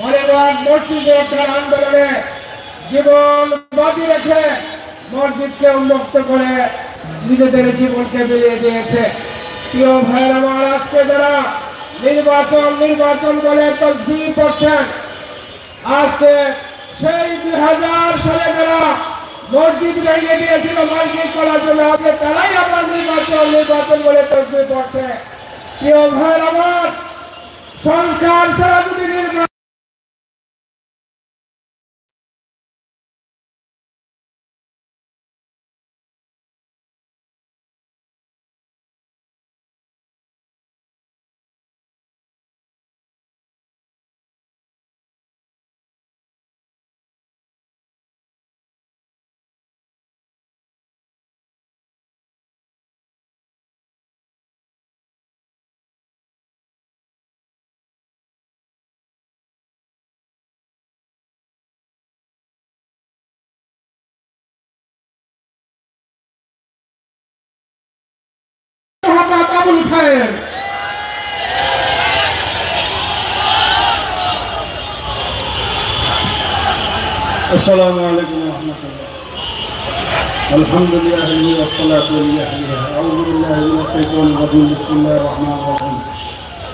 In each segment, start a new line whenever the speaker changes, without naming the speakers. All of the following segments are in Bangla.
মালিবাগ মসজিদ রক্ষার আন্দোলনে জীবন বাজি রেখে মসজিদকে উন্মুক্ত করে নিজেদের জীবনকে বিলিয়ে দিয়েছে। প্রিয় ভাইয়ের আমার, আজকে যারা নির্বাচন নির্বাচন বলে তসবির করছেন আজকে সেই দুই হাজার সালে যারা মসজিদ ভেঙে দিয়েছিল, মসজিদ করার জন্য আজকে তারাই আমার নির্বাচন নির্বাচন বলে তসবির করছে প্রিয় ভাইয়ের আমার, সংস্কার ছাড়া যদি নির্বাচন মোহাম্মদ আবুল খায়ের
السلام عليكم ورحمة الله الحمد لله لي والصلاة ولله أعوذ بالله من الشيطان الرجيم بسم الله الرحمن الرحيم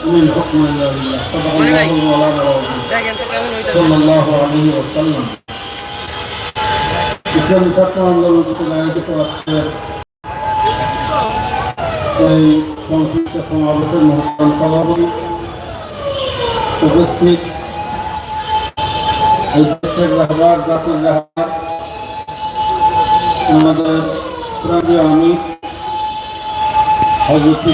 من حكم إلا بالله صدق الله مولانا العظيم
দেখেন তো কেমন হইতেছে
صلى الله عليه وسلم ইসলামী ছাত্র আন্দোলন থেকে আয়োজিত আজকের এই সংক্ষিপ্ত সমাবেশের মহত্তম সভাপতি উপস্থিত দেশের রাহবার জাতির রাহবার আমাদের প্রাণীয় আমি, হজরত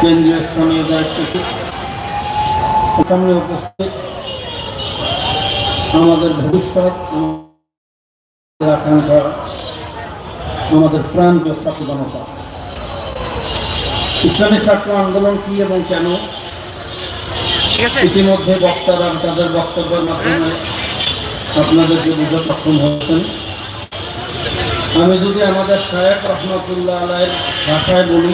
কেন্দ্রীয় স্থানীয় দায়িত্ব সামনে উপস্থিত আমাদের ভবিষ্যৎ আকাঙ্ক্ষা আমাদের প্রাণ সচেতনতা ইসলামী ছাত্র আন্দোলন কি এবং কেন?
ঠিক আছে।
ইতিমধ্যে বক্তারা তাদের বক্তব্যের মাধ্যমে আপনাদেরকে বুঝতে সক্ষম হয়েছেন আমি যদি আমাদের সাহেব রহমতুল্লাহ আলাইয়ের ভাষায় বলি